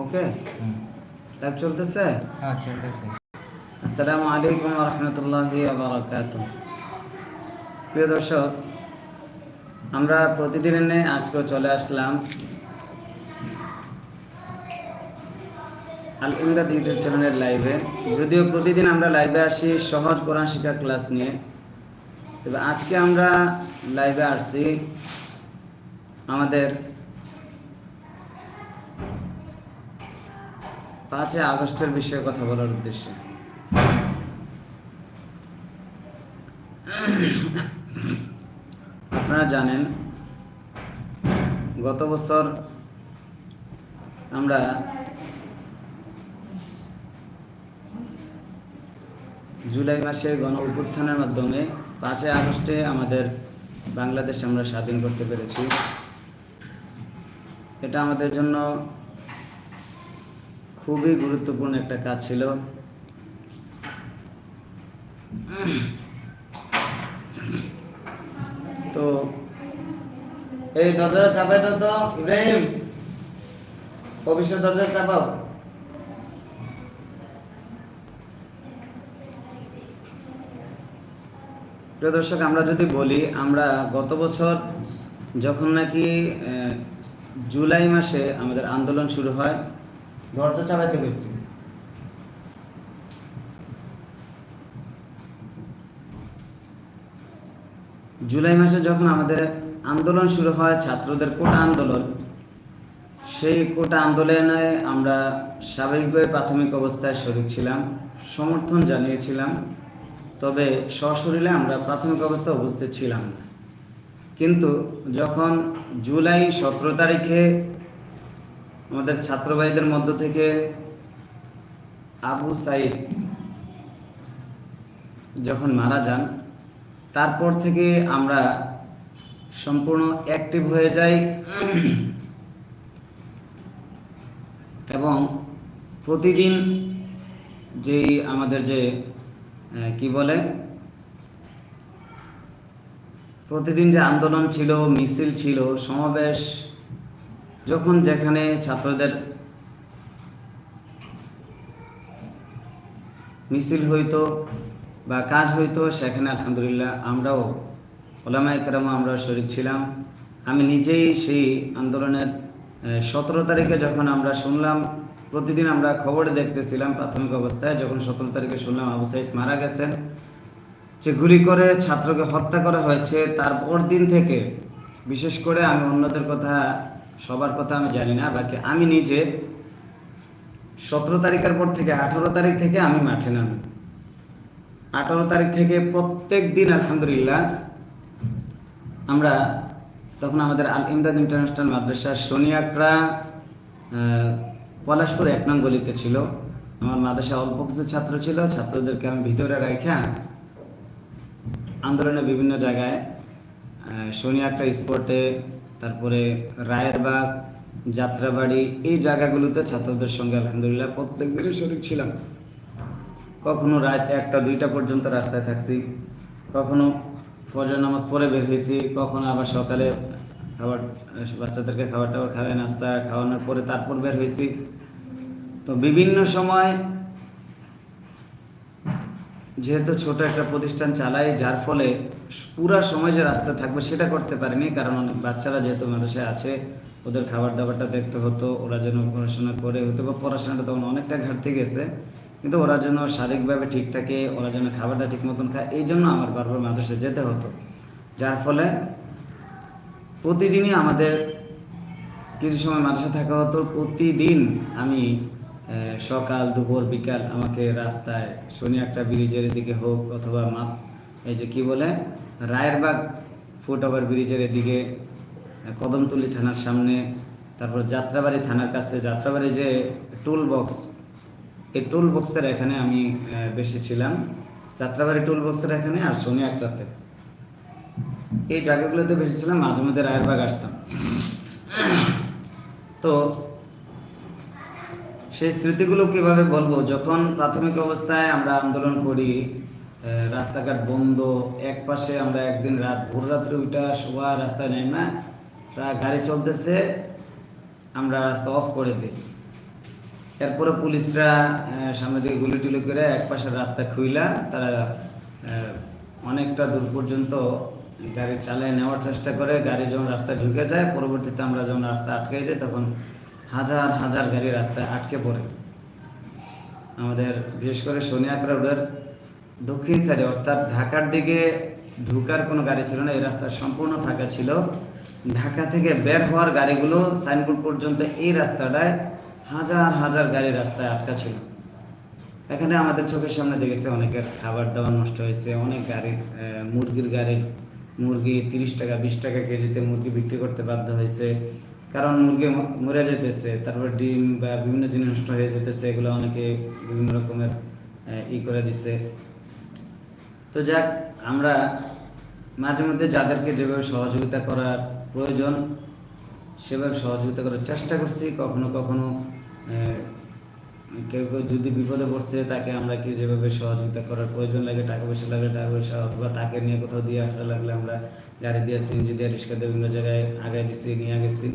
ওকে। Live চলতেছে হ্যাঁ চলতেছে আসসালামু আলাইকুম রহমতুল্লাহি বারাকাত প্রিয় দর্শক আমরা প্রতিদিনের ন্যায় আজকেও চলে আসলাম আল ইমদাদ ইউটিউব চ্যানেলের লাইভে যদিও প্রতিদিন আমরা লাইভে আসি সহজ কোরআন শিক্ষা ক্লাস নিয়ে। তবে আজকে আমরা লাইভে আসছি আমাদের পাঁচই আগস্টের বিষয়ে কথা বলার উদ্দেশ্যে। আপনারা জানেন, গত বছর আমরা জুলাই মাসে গণ অভ্যুত্থানের মাধ্যমে পাঁচই আগস্টে আমাদের বাংলাদেশ আমরা স্বাধীন করতে পেরেছি। এটা আমাদের জন্য খুবই গুরুত্বপূর্ণ একটা কাজ ছিল। তো এই দরজাটা চাপাই দাও তো, ইব্রাহিম? অফিসের দরজা চাপাও। প্রিয় দর্শক, আমরা যদি বলি, আমরা গত বছর যখন নাকি জুলাই মাসে আমাদের আন্দোলন শুরু হয় দরজা চালাইতে গেছি জুলাই মাসে যখন আমাদের আন্দোলন শুরু হয়, ছাত্রদের কোটা আন্দোলন, সেই কোটা আন্দোলনে আমরা স্বাভাবিকভাবে প্রাথমিক অবস্থায় শরিক ছিলাম, সমর্থন জানিয়েছিলাম। তবে সশরীরে আমরা প্রাথমিক অবস্থায় উপস্থিত ছিলাম। কিন্তু যখন জুলাই সতেরো তারিখে আমাদের ছাত্র ভাইদের মধ্য থেকে আবু সাইদ যখন মারা যান, তারপর থেকে আমরা সম্পূর্ণ অ্যাক্টিভ হয়ে যাই এবং প্রতিদিন যেই আমাদের যে কি বলে? প্রতিদিন যে আন্দোলন ছিল, মিছিল ছিল, সমাবেশ, যখন যেখানে ছাত্রদের মিছিল হইতো বা কাজ হইতো, সেখানে আলহামদুলিল্লাহ আমরাও ওলামা একরামা আমরা শরীর ছিলাম। আমি নিজেই সেই আন্দোলনের সতেরো তারিখে যখন আমরা শুনলাম প্রতিদিন আমরা খবরে দেখতেছিলাম প্রাথমিক অবস্থায় যখন সতেরো তারিখে শুনলাম আবু সাইদ মারা গেছেন। যে গুলি করে ছাত্রকে হত্যা করা হয়েছে তারপর দিন থেকে বিশেষ করে আমি অন্যদের কথা সবার কথা আমি জানি না বাকি আমি নিজে সতেরো তারিখের পর থেকে আঠারো তারিখ থেকে আমি মাঠে নামি। আঠারো তারিখ থেকে প্রত্যেক দিন আলহামদুলিল্লাহ আমরা তখন আমাদের আল ইমদাদ ইন্টারন্যাশনাল মাদ্রাসার শনিয়াকড়া আহ, পলাশপুর এক নং গলিতে ছিল। আমার মাদ্রাসা অল্প কিছু ছাত্র ছিল। ছাত্রদেরকে আমি ভিতরে রাখা আন্দোলনে বিভিন্ন জায়গায় শনিয়াকড়া স্পটে তারপরে রায়েরবাগ, যাত্রাবাড়ি, এই জায়গাগুলোতে ছাত্রদের সঙ্গে আলহামদুলিল্লাহ প্রত্যেক দিনই শরীর ছিলাম। কখনো রাত একটা, দুইটা পর্যন্ত রাস্তায় থাকছি। কখনো ফজর নামাজ পরে বের হয়েছি, কখনো আবার সকালে খাবার, বাচ্চাদেরকে খাবার টাবার খাওয়াই নাস্তা খাওয়ানোর পরে তারপর বের হয়েছি। তো বিভিন্ন সময় যেহেতু ছোট একটা প্রতিষ্ঠান চালাই, যার ফলে পুরা সময় যে রাস্তা থাকবে সেটা করতে পারিনি, কারণ অনেক বাচ্চারা যেহেতু মানুষে আছে, ওদের খাবার দাবারটা দেখতে হতো, ওরা যেন পড়াশোনা করে হতো, বা পড়াশোনাটা তখন অনেকটা ঘাটতি গেছে, কিন্তু ওরা যেন শারীরিকভাবে ঠিক থাকে, ওরা যেন খাবারটা ঠিক মতন খায়, এই জন্য আমার বারবার মাদ্রাসায় যেতে হতো। যার ফলে প্রতিদিনই আমাদের কিছু সময় মাদ্রাসা থাকা হতো। প্রতিদিন আমি সকাল, দুপুর, বিকাল আমাকে রাস্তায় শনি একটা ব্রিজের দিকে হোক অথবা মা এই যে কি বলে, রায়েরবাগ ফুট ওভার ব্রিজের এদিকে কদমতলি থানার সামনে, তারপর যাত্রাবাড়ি থানার কাছে, যাত্রাবাড়ি যে টুল বক্স এই টুল বক্সের এখানে আমি বেশি ছিলাম যাত্রাবাড়ি টুল বক্সের এখানে আর শনি একটাতে এই জায়গাগুলোতে বেশি ছিলাম মাঝে মধ্যে রায়েরবাগ আসতাম। তো সেই স্মৃতিগুলো কীভাবে বলব? যখন প্রাথমিক অবস্থায় আমরা আন্দোলন করি রাস্তাঘাট বন্ধ, এক পাশে আমরা একদিন রাত, ভোর রাত্রে উঠা শোয়া রাস্তায় নেই না গাড়ি চলতেছে, আমরা রাস্তা অফ করে দিই। এরপরে পুলিশরা সামনে দিকে গুলি টুলি করে এক পাশের রাস্তা খুইলা, তারা অনেকটা দূর পর্যন্ত গাড়ি চালিয়ে নেওয়ার চেষ্টা করে, গাড়ি যখন রাস্তায় ঢুকে যায়, পরবর্তীতে আমরা যখন রাস্তা আটকাই দিই, তখন হাজার হাজার গাড়ি রাস্তায় আটকে পড়ে। আমাদের, বিশেষ করে সোনিয়াকড়া রোডের দক্ষিণ সাইডে অর্থাৎ ঢাকার দিকে ঢুকার কোনো গাড়ি ছিল না, এই রাস্তা সম্পূর্ণ ফাঁকা ছিল। ঢাকা থেকে বের হওয়ার গাড়িগুলো সাইনবোর্ড পর্যন্ত এই রাস্তাটায় হাজার হাজার গাড়ি রাস্তায় আটকা ছিল। এখানে আমাদের চোখের সামনে দেখেছে, অনেকের খাবার দাবার নষ্ট হয়েছে, অনেক গাড়ির মুরগির গাড়ির মুরগি তিরিশ টাকা, বিশ টাকা কেজিতে মুরগি বিক্রি করতে বাধ্য হয়েছে। কারণ মুরগি মরে যেতেছে তারপর ডিম বা বিভিন্ন জিনিস নষ্ট হয়ে যেতেছে এগুলো অনেকে বিভিন্ন রকমের ই করে দিছে। তো যাক, আমরা মাঝে মধ্যে যাদেরকে যেভাবে সহযোগিতা করার প্রয়োজন, সেভাবে সহযোগিতা করার চেষ্টা করছি। কখনো কখনো কেউ কেউ যদি বিপদে পড়ছে, তাকে আমরা কি যেভাবে সহযোগিতা করার প্রয়োজন লাগে, টাকা পয়সা লাগে টাকা পয়সা, অথবা তাকে নিয়ে কোথাও দিয়ে আসা লাগলে আমরা গাড়ি দিয়ে সিএনজি দিয়ে রিক্সা দিয়ে বিভিন্ন জায়গায় আগায় গেছি নিয়ে গেছি।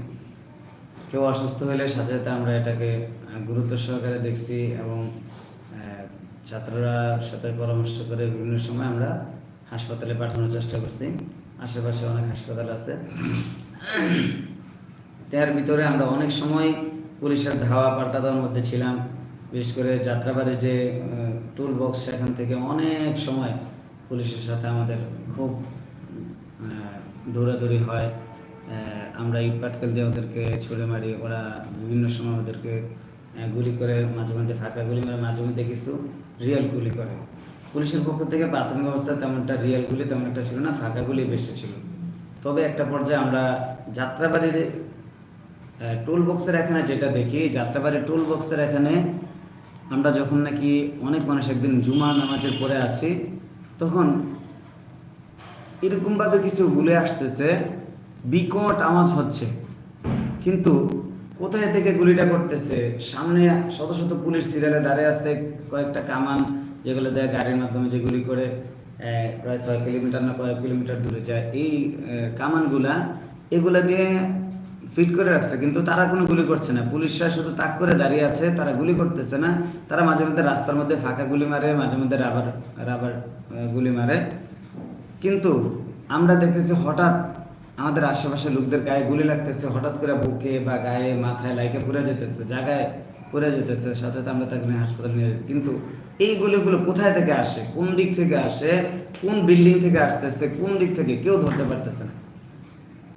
কেউ অসুস্থ হলে সাথে সাথে আমরা এটাকে গুরুত্ব সহকারে দেখছি এবং ছাত্ররা সাথে পরামর্শ করে বিভিন্ন সময় আমরা হাসপাতালে পাঠানোর চেষ্টা করছি। আশেপাশে অনেক হাসপাতাল আছে। তার ভিতরে আমরা অনেক সময় পুলিশের ধাওয়া পাল্টা দেওয়ার মধ্যে ছিলাম। বিশেষ করে যাত্রাবাড়ি যে টুল বক্স সেখান থেকে অনেক সময় পুলিশের সাথে আমাদের খুব দৌড়াদৌড়ি হয়। আমরা ইট পাটকেল দিয়ে ওদেরকে ছুড়ে মারি। ওরা বিভিন্ন সময় ওদেরকে গুলি করে মাঝে মধ্যে ফাঁকা গুলি মারে, মাঝে মধ্যে কিছু রিয়েল গুলি করে। পুলিশের পক্ষ থেকে প্রাথমিক অবস্থায় তেমন একটা রিয়েল গুলি তেমন একটা ছিল না, ফাঁকা গুলি বেশি ছিল। তবে একটা পর্যায়ে আমরা যাত্রাবাড়ির টুল বক্সের এখানে যেটা দেখি, যাত্রাবাড়ির টুল বক্সের এখানে আমরা যখন নাকি অনেক মানুষ একদিন জুমা নামাজের পরে আছি, তখন এরকমভাবে কিছু গুলে আসতেছে, বিকট আওয়াজ হচ্ছে। কিন্তু কোথায় থেকে গুলিটা করতেছে? সামনে শত শত পুলিশ সিরিয়ালে দাঁড়িয়ে আছে, কয়েকটা কামান যেগুলো দেয় গাড়ির মাধ্যমে যে গুলি করে প্রায় ছয় কিলোমিটার না কয়েক কিলোমিটার দূরে যায়। এই কামানগুলা, এগুলা দিয়ে ফিট করে রাখছে, কিন্তু তারা কোনো গুলি করছে না। পুলিশরা শুধু তাক করে দাঁড়িয়ে আছে, তারা গুলি করতেছে না। তারা মাঝে মধ্যে রাস্তার মধ্যে ফাঁকা গুলি মারে, মাঝে মধ্যে রাবার রাবার গুলি মারে। কিন্তু আমরা দেখতেছি হঠাৎ আমাদের আশেপাশে লোকদের গায়ে গুলি লাগতেছে, হঠাৎ করে বুকে বা গায়ে, মাথায় লাইকে পুড়ে যেতেছে, জায়গায় পুড়ে যেতেছে। সাথে আমরা তাকে নিয়ে হাসপাতালে নিয়ে কিন্তু এই গুলিগুলো কোথায় থেকে আসে? কোন দিক থেকে আসে? কোন বিল্ডিং থেকে আসতেছে? কোন দিক থেকে? কেউ ধরতে পারতেছে না।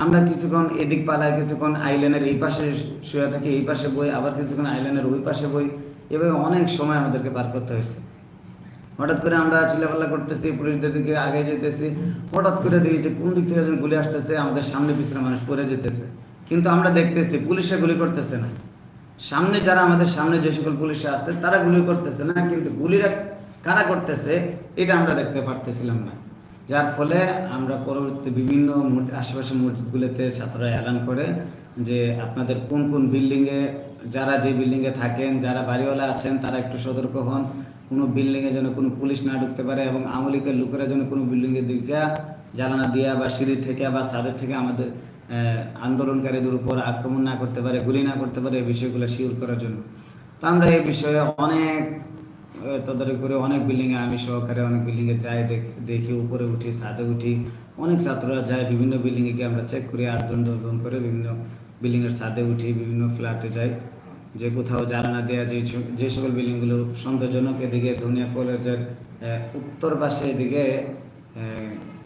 আমরা কিছুক্ষণ এদিক পালায়, কিছুক্ষণ আইল্যান্ডের এই পাশে শুয়ে থাকি, এই পাশে বই, আবার কিছুক্ষণ আইল্যান্ডের ওই পাশে বই। এভাবে অনেক সময় আমাদেরকে পার করতে হয়েছে। হঠাৎ করে আমরা চিল্লাপাল্লা করতেছি, পুলিশদের দিকে আগে যেতেছি। হঠাৎ করে দেখি যে কোন দিক থেকে গুলি আসতেছে, আমাদের সামনে পিছনে মানুষ পড়ে যেতেছে। কিন্তু আমরা দেখতেছি পুলিশে গুলি করতেছে না। সামনে যারা আমাদের সামনে যে সকল পুলিশ আছে, তারা গুলি করতেছে না, কিন্তু গুলিরা কারা করতেছে, এটা আমরা দেখতে পারতেছিলাম না। যার ফলে আমরা পরবর্তী বিভিন্ন আশেপাশের মসজিদগুলোতে ছাত্ররা এলান করে যে আপনাদের কোন কোন বিল্ডিংয়ে যারা যে বিল্ডিংয়ে থাকেন, যারা বাড়িওয়ালা আছেন, তারা একটু সতর্ক হন। কোনো বিল্ডিংয়ে যেন কোনো পুলিশ না ঢুকতে পারে এবং আমলিকের লোকেরা যেন কোনো বিল্ডিংয়ে দিকে জ্বালানা দিয়া বা সিঁড়ি থেকে বা ছাদের থেকে আমাদের আন্দোলনকারীদের উপর আক্রমণ না করতে পারে, গুলি না করতে পারে এই বিষয়গুলো শিওর করার জন্য। তো আমরা এই বিষয়ে অনেক তদারকি করে অনেক বিল্ডিংয়ে আমি সহকারে অনেক বিল্ডিংয়ে যাই, দেখ- উপরে উঠি, ছাদে উঠি। অনেক ছাত্ররা যায়, বিভিন্ন বিল্ডিংয়ে গিয়ে আমরা চেক করি, আটজন, দশজন করে বিভিন্ন বিল্ডিংয়ের ছাদে উঠি, বিভিন্ন ফ্ল্যাটে যাই। যে কোথাও জানানা দেওয়া যে যে সকল বিল্ডিংগুলো সন্দেহজনক এদিকে ধনিয়া কলেজের উত্তর পাশে এদিকে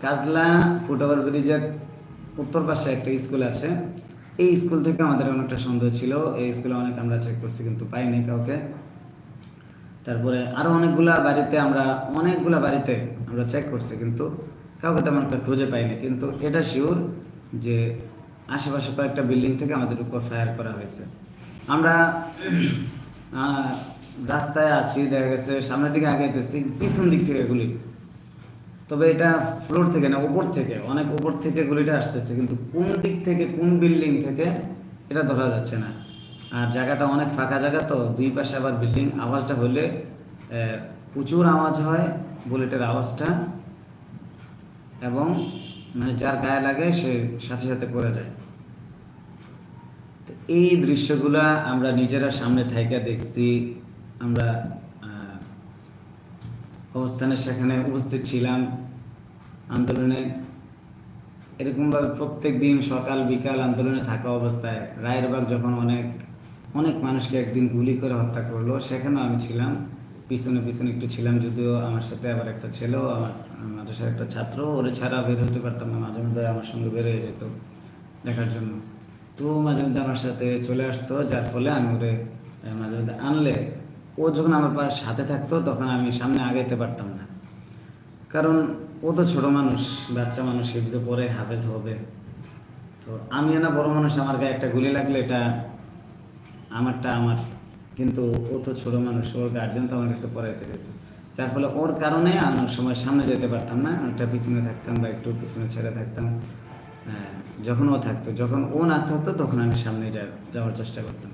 কাজলা ফুটওভার ব্রিজের উত্তর পাশে একটা স্কুল আছে। এই স্কুল থেকে আমাদের অনেকটা সন্দেহ ছিল। এই স্কুলে অনেক আমরা চেক করছি, কিন্তু পাইনি কাউকে। তারপরে আরও অনেকগুলা বাড়িতে আমরা, অনেকগুলা বাড়িতে আমরা চেক করছি, কিন্তু কাউকে তেমন খুঁজে পাইনি। কিন্তু এটা শিওর যে আশেপাশে কয়েকটা বিল্ডিং থেকে আমাদের উপর ফায়ার করা হয়েছে। আমরা রাস্তায় আছি, দেখা গেছে সামনের দিকে আগাইতেছি, পিছন দিক থেকে গুলি। তবে এটা ফ্লোর থেকে না, উপর থেকে, অনেক উপর থেকে গুলিটা আসতেছে, কিন্তু কোন দিক থেকে, কোন বিল্ডিং থেকে এটা ধরা যাচ্ছে না। আর জায়গাটা অনেক ফাঁকা জায়গা তো, দুই পাশে আবার বিল্ডিং আওয়াজটা হলে প্রচুর আওয়াজ হয় বুলেটের আওয়াজটা। এবং মানে যার গায়ে লাগে সে সাথে সাথে পড়ে যায়। তো এই দৃশ্যগুলা আমরা নিজেরা সামনে থাইকা দেখছি। আমরা অবস্থানে সেখানে উপস্থিত ছিলাম আন্দোলনে। এরকমভাবে প্রত্যেক দিন সকাল, বিকাল আন্দোলনে থাকা অবস্থায়। রায়েরবাগ যখন অনেক অনেক মানুষকে একদিন গুলি করে হত্যা করল। সেখানেও আমি ছিলাম। পিছনে পিছনে একটু ছিলাম, যদিও আমার সাথে আবার একটা ছেলেও, আমার মাদ্রাসার একটা ছাত্র ওরে ছাড়া বের হতে পারতাম না, মাঝে মধ্যে আমার সঙ্গে বের হয়ে যেত দেখার জন্য। তো মাঝে মধ্যে আমার সাথে চলে আসতো, যার ফলে আমি ওরে মাঝে মধ্যে আনলে। ও যখন আমার পাশে সাথে থাকতো, তখন আমি সামনে আগাইতে পারতাম না। কারণ ও তো ছোট মানুষ, বাচ্চা মানুষ হিফজে পরে হাফেজ হবে। তো আমি না বড় মানুষ, আমার গায়ে একটা গুলি লাগলে এটা আমারটা আমার কিন্তু ও তো ছোটো মানুষ ওর গার্জেন তো আমার কাছে পড়াইতে গেছে। যার ফলে ওর কারণে আমি অনেক সময় সামনে যেতে পারতাম না অনেকটা পিছনে থাকতাম বা একটু পিছনে ছেড়ে থাকতাম। হ্যাঁ, যখন ও থাকতো যখন ও না থাকতো তখন আমি সামনে যাওয়ার চেষ্টা করতাম।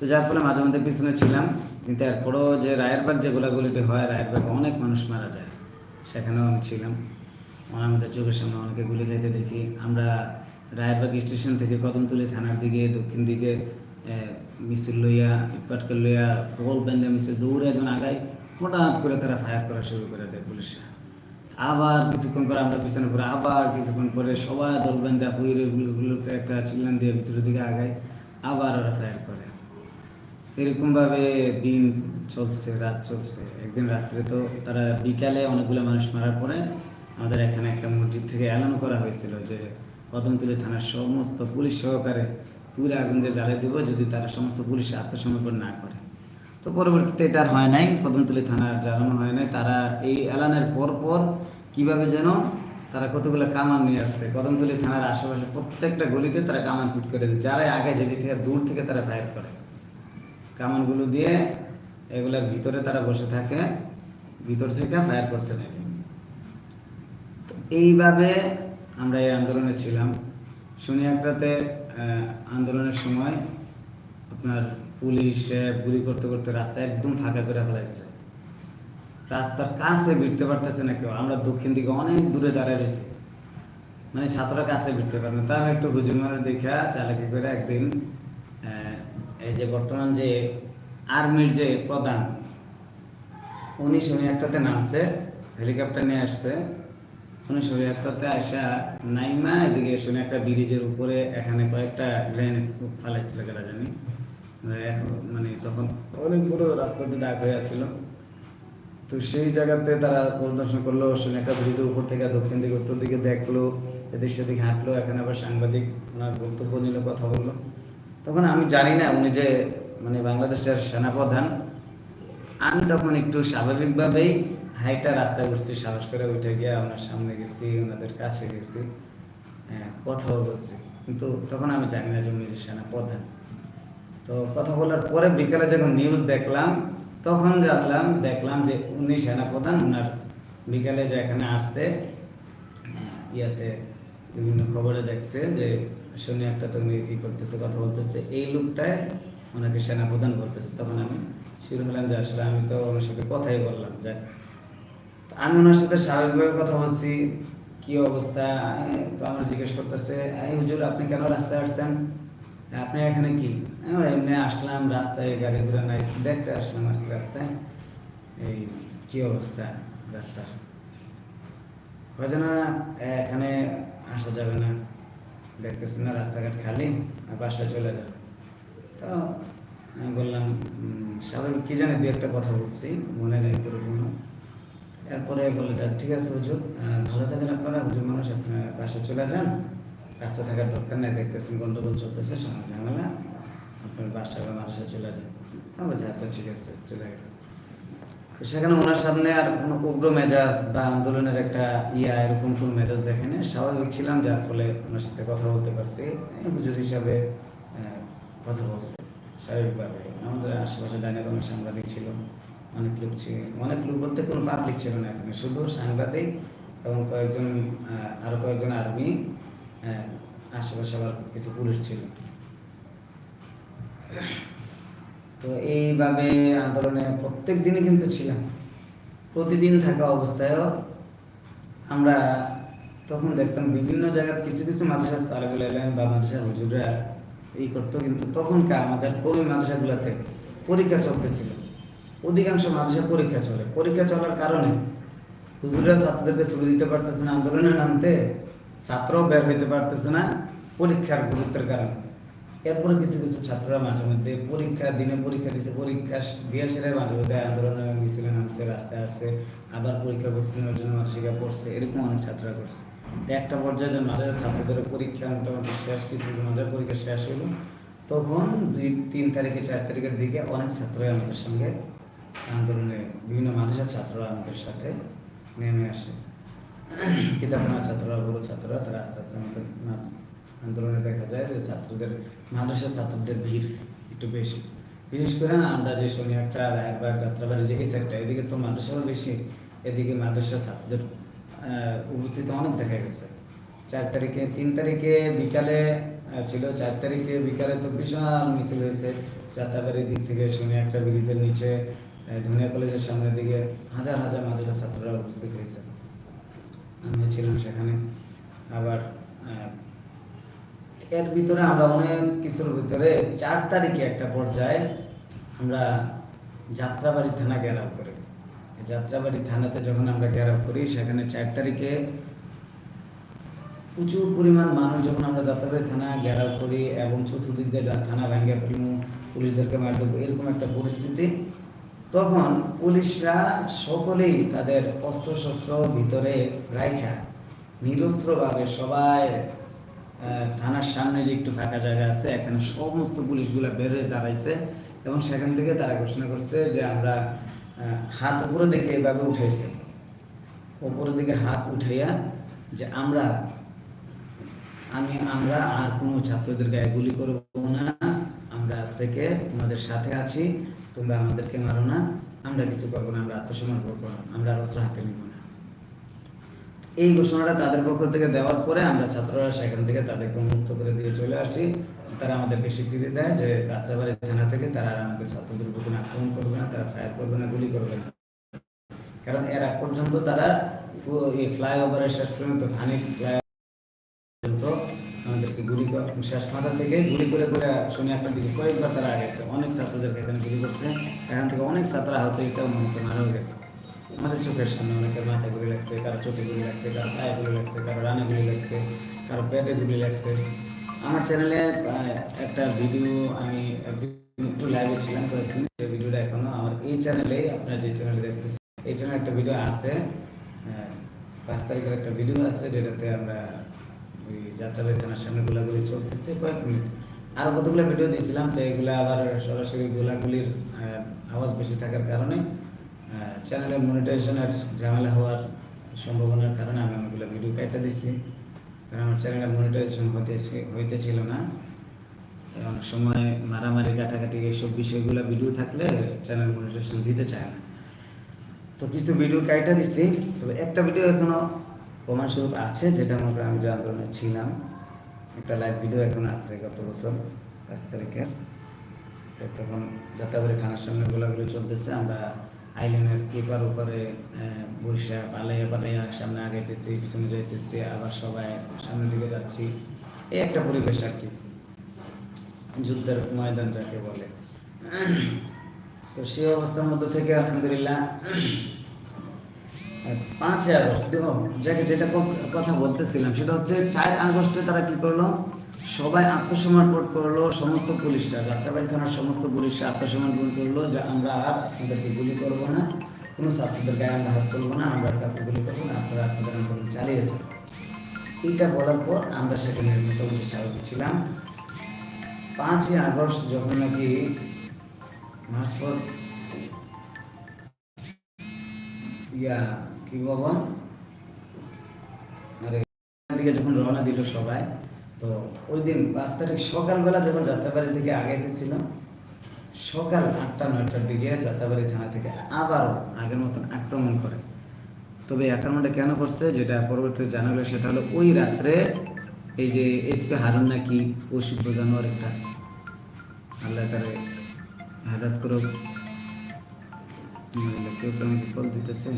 তো যার ফলে মাঝে মধ্যে পিছনে ছিলাম কিন্তু এরপরও যে রায়েরবাগ যে গোলাগুলিটি হয় রায়েরবাগ অনেক মানুষ মারা যায়। সেখানেও আমি ছিলাম। আমাদের চোখের সামনে অনেকে গুলি খাইতে দেখি। আমরা রায়েরবাগ স্টেশন থেকে কদমতলি থানার দিকে, দক্ষিণ দিকে মিছিল লইয়া ইটপাটকে লইয়া বল বেঁধে মিছিল দৌড়ে একজন আগায়, হঠাৎ করে তারা ফায়ার করা শুরু করে দেয় পুলিশরা আবার কিছুক্ষণ পরে আমরা পিছনে পরে আবার কিছুক্ষণ পরে সবাই দল বেঁধে হুইরে গুলোকে একটা চিল্লান দিয়ে ভিতরের দিকে আগায়, আবার ওরা ফায়ার করে। এরকমভাবে দিন চলছে, রাত চলছে। একদিন রাত্রে তো তারা বিকালে অনেকগুলো মানুষ মারার পরে আমাদের এখানে একটা মসজিদ থেকে এলান করা হয়েছিল যে কদমতলী থানার সমস্ত পুলিশ সহকারে পুরো আগুন যে জ্বালিয়ে দেবো যদি তারা সমস্ত পুলিশ আত্মসমর্পণ না করে। তো পরবর্তীতে এটা আর হয় নাই, কদমতলী থানার জ্বালানো হয় নাই। তারা এই এলানের পর পর কীভাবে যেন তারা কতগুলো কামান নিয়ে আসছে। কদমতলী থানার আশেপাশে প্রত্যেকটা গলিতে তারা কামান ফিট করে যারা আগে যেদিক থেকে দূর থেকে তারা ফায়ার করে। কামানগুলো দিয়ে এগুলার ভিতরে তারা বসে থাকে, ভিতর থেকে ফায়ার করতে থাকে। এইভাবে আমরা এই আন্দোলনে ছিলাম। শুনি একটাতে আন্দোলনের সময় আপনার পুলিশ গুলি করতে করতে রাস্তা একদম ফাঁকা করে ফেলাইছে। রাস্তার কাছে ভিড়তে পারতেছে না কেউ। আমরা দক্ষিণ দিকে অনেক দূরে দাঁড়ায় রয়েছি। মানে ছাত্ররা কাছে ভিড়তে পারে না। তার একটু হুজুর মারা দেখা, চালাকি করে একদিন এই যে বর্তমান যে আর্মির যে প্রধান, উনি শুনে একটাতে নামছে, হেলিকপ্টার নিয়ে আসছে। উনি শুনে একটাতে আসা নাইমা এদিকে শুনে একটা ব্রিজের উপরে এখানে কয়েকটা গ্রেনেড ফালাইছিল কেটা জানি। এখন মানে তখন অনেক বড় রাস্তাতে দাগ হয়ে আছিল তো সেই জায়গাতে তারা পরিদর্শন করল একটা ব্রিজের উপর থেকে দক্ষিণ দিকে, উত্তর দিকে দেখল, এদিক সেদিক হাঁটলো, এখানে আবার সাংবাদিক ওনার বক্তব্য নিল, কথা বলল। তখন আমি জানি না উনি যে মানে বাংলাদেশের সেনাপ্রধান, আমি তখন একটু স্বাভাবিকভাবেই হাইটা রাস্তায় উঠছি, সাহস করে উঠে গিয়ে ওনার সামনে গেছি, ওনাদের কাছে গেছি। হ্যাঁ কথাও বলছি। কিন্তু তখন আমি জানি না যে উনি যে সেনাপ্রধান তো কথা বলার পরে বিকেলে যখন নিউজ দেখলাম, তখন জানলাম, দেখলাম যে উনি সেনাপ্রধান ওনার বিকালে যে এখানে আসছে ইয়াতে বিভিন্ন খবরে দেখছে যে, শুনে একটা তুমি ই করতেছে, কথা বলতেছে। এই লোকটায় ওনাকে সেনাপ্রধান বলতেছে তখন আমি শুরু হলাম যে আসলে আমি তো ওনার সাথে কথাই বললাম যে আমি ওনার সাথে স্বাভাবিকভাবে কথা বলছি, কি অবস্থা? তো আমার জিজ্ঞেস করতেছে, এই হুজুর, আপনি কেন রাস্তায় আসছেন? আপনি এখানে কি? এমনি আসলাম, রাস্তায় গাড়ি ঘোড়া নাই, দেখতে আসলাম আর কি রাস্তায়। এই কি অবস্থা রাস্তার? কয়জন এখানে আসা যাবে না, দেখতেছি না, রাস্তাঘাট খালি, আর বাসায় চলে যাবে তো আমি বললাম স্বাভাবিক, কি জানি দু একটা কথা বলছি, মনে নেই পরিপূর্ণ এরপরে বলে ঠিক আছে হুজুর ভালো থাকেন আপনারা, হুজুর মানুষ আপনার বাসায় চলে যান। রাস্তা থাকার দরকার নেই, দেখতেছেন গন্ডগোল চলতেছে সময় ঝামেলা, আপনার বাসা বা মানুষে চলে যান। বলছে আচ্ছা ঠিক আছে, চলে গেছে। তো সেখানে ওনার সামনে আর কোনো উগ্র মেজাজ বা আন্দোলনের একটা ইয়া এরকম কোনো মেজাজ দেখেনি স্বাভাবিক ছিলাম, যার ফলে ওনার সাথে কথা বলতে পারছি। হুজুর হিসাবে কথা বলছে, স্বাভাবিকভাবে। আমাদের আশেপাশে ডাইনে বামে সাংবাদিক ছিল। অনেক লোক ছিল অনেক লোক বলতে কোনো পাবলিক ছিল না এখানে। শুধু সাংবাদিক এবং কয়েকজন আহ, আরও কয়েকজন আর্মি আশেপাশে আবার কিছু পুলিশ ছিল। তো এইভাবে আন্দোলনে প্রত্যেক দিনই কিন্তু ছিলাম। প্রতিদিন থাকা অবস্থায়ও আমরা তখন দেখতাম বিভিন্ন জায়গায় কিছু কিছু মাদ্রাসা তালেবুল এলেন বা মাদ্রাসা হুজুররা এই করতো কিন্তু তখনকার আমাদের কমি মাদ্রাসাগুলোতে পরীক্ষা চলতেছিল। অধিকাংশ মানুষের পরীক্ষা চলে। পরীক্ষা চলার কারণে হুজুররা ছাত্রদেরকে ছবি দিতে পারতেছে না আন্দোলনে নামতে ছাত্রও বের হইতে পারতেছে না পরীক্ষার গুরুত্বের কারণে। এরপরে কিছু কিছু ছাত্ররা মাঝে মধ্যে পরীক্ষা, দিনে পরীক্ষা দিচ্ছে পরীক্ষা দিয়ে সেরে মাঝে মধ্যে আন্দোলনে মিছিলে নামছে, রাস্তায় আসছে, আবার পরীক্ষা নেওয়ার জন্য মানসিকা পড়ছে, এরকম অনেক ছাত্ররা করছে। একটা পর্যায়ে যে মাঝে ছাত্রদের পরীক্ষা মোটামুটি শেষ, কিছু কিছু মাঝে পরীক্ষা শেষ হলো তখন দুই, তিন তারিখে, চার তারিখের দিকে অনেক ছাত্রই আমাদের সঙ্গে আন্দোলনে বিভিন্ন মাদ্রাসার ছাত্ররা আমাদের সাথে নেমে আসে। কিতাবখানা ছাত্ররা, বড় ছাত্ররা, তারা আস্তে আস্তে আমাদের আন্দোলনে দেখা যায় যে ছাত্রদের মাদ্রাসা ছাত্রদের ভিড় একটু বেশি। বিশেষ করে আমরা যে শনিয়ারটা রায়েরবাগ যাত্রাবাড়ি যে এই সাইডটা, এদিকে তো মাদ্রাসাও বেশি, এদিকে মাদ্রাসা ছাত্রদের উপস্থিতি অনেক দেখা গেছে। চার তারিখে, তিন তারিখে বিকালে ছিল, চার তারিখে বিকালে তো বিশাল মিছিল হয়েছে। যাত্রাবাড়ির দিক থেকে শুনে একটা ব্রিজের নিচে ধনিয়া কলেজের সামনের দিকে হাজার হাজার মাদ্রাসা ছাত্ররা উপস্থিত হয়েছে। আমি ছিলাম সেখানে। আবার এর ভিতরে আমরা অনেক কিছুর ভিতরে চার তারিখে একটা পর্যায়ে আমরা যাত্রাবাড়ি থানা ঘেরাও করি। যাত্রাবাড়ি থানাতে যখন আমরা ঘেরাও করি, সেখানে চার তারিখে প্রচুর পরিমাণ মানুষ যখন আমরা যাত্রাবাড়ি থানা ঘেরাও করি এবং চতুর্দিক দিয়ে থানা ভেঙে ফেলব পুলিশদেরকে দেবো এরকম একটা পরিস্থিতি তখন পুলিশরা সকলেই তাদের অস্ত্রশস্ত্র ভিতরে রাইখা, নিরস্ত্রভাবে সবাই থানার সামনে যে একটু ফাঁকা জায়গা আছে, এখানে সমস্ত পুলিশগুলা বের হয়ে দাঁড়াইছে এবং সেখান থেকে তারা ঘোষণা করছে যে আমরা হাত উপরে দিকে এভাবে উঠেছে উপরের দিকে হাত উঠাইয়া যে আমরা, আমি, আমরা আর কোনো ছাত্রদের গায়ে গুলি করব না, আমরা আজ থেকে তোমাদের সাথে আছি। তোমরা আমাদেরকে মারো না, আমরা কিছু করব না, আমরা আত্মসমর্পণ করব আমরা অস্ত্র হাতে নিব না। এই ঘোষণাটা তাদের পক্ষ থেকে দেওয়ার পরে আমরা ছাত্ররা সেখান থেকে তাদেরকে মুক্ত করে দিয়ে চলে আসি। তারা আমাদেরকে স্বীকৃতি দেয় যে রাত্রাবাড়ি থানা থেকে তারা আমাদের ছাত্রদের উপর আক্রমণ করবে না, তারা ফায়ার করবে না, গুলি করবে না। কারণ এর আগ পর্যন্ত তারা এই ফ্লাইওভারের শেষ পর্যন্ত ফানি ফ্লাই শেষ মাথা থেকে গুলি করে করে শুনে একটা দিকে কয়েকবার তারা আগেছে অনেক ছাত্রদেরকে এখানে গুলি করছে। এখান থেকে অনেক ছাত্র আহত হয়েছে অনেকে মারাও গেছে। আমাদের চোখের সামনে অনেকের মাথায় গুলি লাগছে, কারও চোখে গুলি লাগছে, কারও পায়ে গুলি লাগছে, কারও রানে গুলি লাগছে, কারও পেটে গুলি লাগছে। আমার চ্যানেলে একটা ভিডিও আমি একটু লাইভে ছিলাম কয়েকদিন, সেই ভিডিওটা এখনও। আমার এই চ্যানেলে আপনারা যে চ্যানেলে দেখতেছেন, এই চ্যানেলে একটা ভিডিও আছে। পাঁচ তারিখের একটা ভিডিও আছে, যেটাতে আমরা ওই সামনে গোলাগুলি চলতেছে কয়েক মিনিট। আরও কতগুলো ভিডিও দিয়েছিলাম, তো এগুলো আবার সরাসরি গোলাগুলির আওয়াজ বেশি থাকার কারণে চ্যানেলে মনিটাইজেশনের ঝামেলা হওয়ার সম্ভাবনার কারণে আমি অনেকগুলো ভিডিও কেটে দিছি কারণ আমার চ্যানেলে মনিটাইজেশন হতেছে হইতেছিল না। অনেক সময় মারামারি, কাটাকাটি এইসব বিষয়গুলো ভিডিও থাকলে চ্যানেল মনিটাইজেশন দিতে চায় না। তো কিছু ভিডিও কাইটা দিছি তবে একটা ভিডিও এখনও প্রমাণস্বরূপ আছে যেটা মনে আমি যে আন্দোলনে ছিলাম। একটা লাইভ ভিডিও এখন আছে গত বছর পাঁচ তারিখে। তো তখন যাত্রাবাড়ি থানার সামনে গোলাগুলি চলতেছে আমরা আইল্যান্ডের এপার ওপারে আহ, বরিশা পালাইয়া পালাইয়া সামনে আগাইতেছি পিছনে যাইতেছি আবার সবাই সামনের দিকে যাচ্ছি। এই একটা পরিবেশ আর কি যুদ্ধের ময়দান যাকে বলে। তো সেই অবস্থার মধ্যে থেকে আলহামদুলিল্লাহ পাঁচই আগস্ট যাকে যেটা কথা বলতেছিলাম, সেটা হচ্ছে চার আগস্টে তারা কি করল? সবাই আত্মসমর্পণ করল, সমস্ত পুলিশরা, যাত্রাবাড়ি থানার সমস্ত পুলিশরা আত্মসমর্পণ করল যে আমরা আর আপনাদেরকে গুলি করব না। কোনো ছাত্রদের গায়ে আমরা হাত তুলবো না, আমরা কাউকে গুলি করব না, আপনারা আপনাদের আন্দোলন চালিয়ে যান। এইটা বলার পর আমরা সেখানে মোটামুটি স্বাভাবিক ছিলাম। পাঁচই আগস্ট যখন নাকি মাস পর ইয়া কি বাবা? আরে দিকে যখন রওনা দিল সবাই, তো ওই দিন পাঁচ তারিখ সকালবেলা যখন যাত্রাবাড়ি থেকে আগাইতেছিলাম সকাল আটটা, নয়টার দিকে যাত্রাবাড়ি থানা থেকে আবারও আগের মতন আক্রমণ করে। তবে আক্রমণটা কেন করছে যেটা পরবর্তীতে জানা গেলো সেটা হলো ওই রাত্রে এই যে এসপি হারুন নাকি ওষুধ বোঝানোর একটা আল্লাহ তারে হেদাত করুক। কল দিতেছে?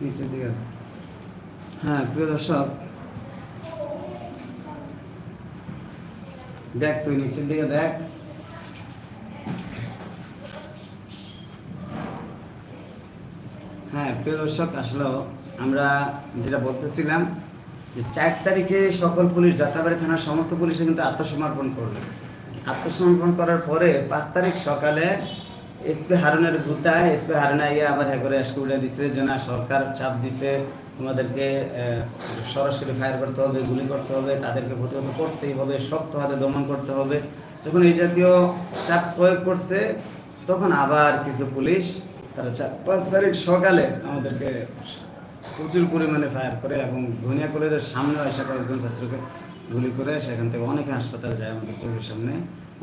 নিচের দিকে হ্যাঁ প্রিয় দর্শক দেখ তুই নিচের দিকে দেখ হ্যাঁ প্রিয় দর্শক, আসলে আমরা যেটা বলতেছিলাম যে চার তারিখে সকল পুলিশ যাত্রাবাড়ি থানার সমস্ত পুলিশে কিন্তু আত্মসমর্পণ করবে আত্মসমর্পণ করার পরে পাঁচ তারিখ সকালে এসপি হারুনের গুতায় এসপি হারুনা ইয়ে আবার হ্যাঁ করে আজকে উঠে দিচ্ছে যে না, সরকার চাপ দিচ্ছে তোমাদেরকে সরাসরি ফায়ার করতে হবে, গুলি করতে হবে, তাদেরকে প্রতিহত করতেই হবে, শক্ত হাতে দমন করতে হবে। যখন এই জাতীয় চাপ প্রয়োগ করছে, তখন আবার কিছু পুলিশ তারা চার পাঁচ তারিখ সকালে আমাদেরকে প্রচুর পরিমাণে ফায়ার করে এবং ধনিয়া কলেজের সামনে এসে কয়েকজন ছাত্রকে গুলি করে সেখান থেকে অনেকে হাসপাতাল যায় আমাদের চোখের সামনে,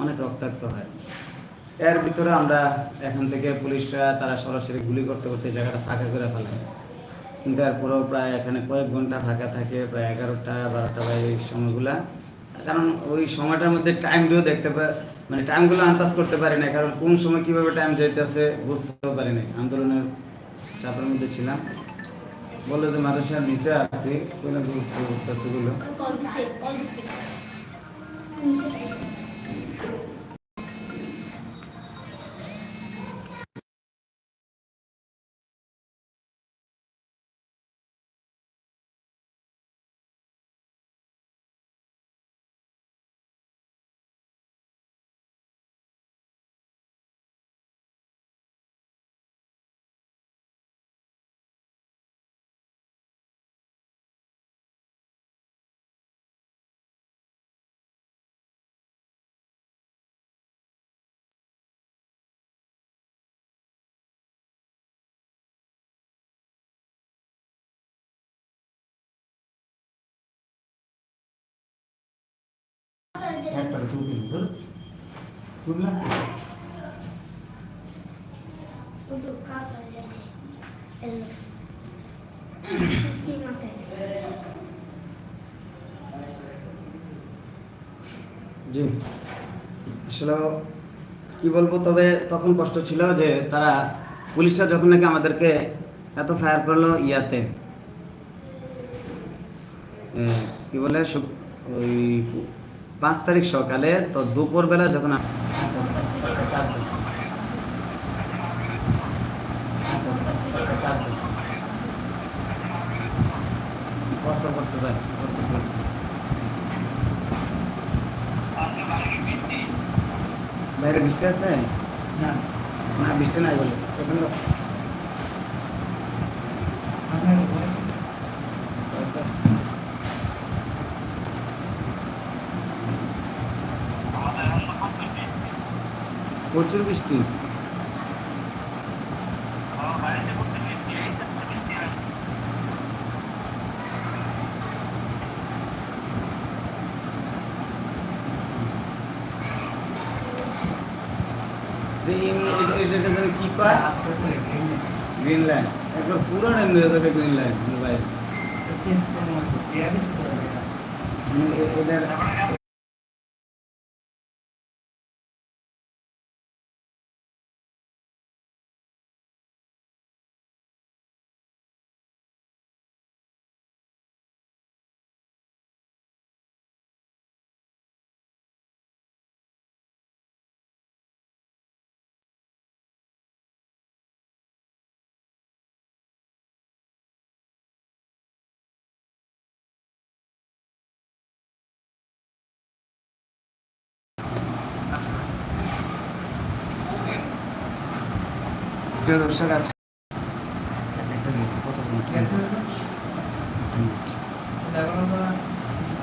অনেক রক্তাক্ত হয়। এর ভিতরে আমরা এখান থেকে পুলিশরা তারা সরাসরি গুলি করতে করতে জায়গাটা ফাঁকা করে ফেলে। কিন্তু এরপরেও প্রায় এখানে কয়েক ঘণ্টা ফাঁকা থাকে, প্রায় এগারোটা, বারোটা বা এই সময়গুলা। কারণ ওই সময়টার মধ্যে টাইমগুলো দেখতে পাই মানে টাইমগুলো আন্দাজ করতে পারি না কারণ কোন সময় কীভাবে টাইম যাইতেছে বুঝতেও পারি না আন্দোলনের চাপের মধ্যে ছিলাম। বলে যে, মাদ্রাসার নিচে আছি। কোনো গুরুত্বগুলো একটা তুলবি ধর তুললাম শুধু কাজ হয়ে যাচ্ছে এলো কি জি। আসলে কি বলব, তবে তখন কষ্ট ছিল যে তারা পুলিশরা যখন নাকি আমাদেরকে এত ফায়ার করল ইয়াতে। কি বলে ওই পাঁচ তারিখ সকালে তো দুপুরবেলা যখন বাইরে বৃষ্টি আছে? না। না বৃষ্টি নাই বলে তখন তো- আপনার উপরে প্রচুর বৃষ্টি। কি কয় আপনার উপরে গ্রিন গ্রিন লাইন একবার পুরো হয়ে যাবে মোবাইল চেঞ্জ এয়ারই শুধু হবে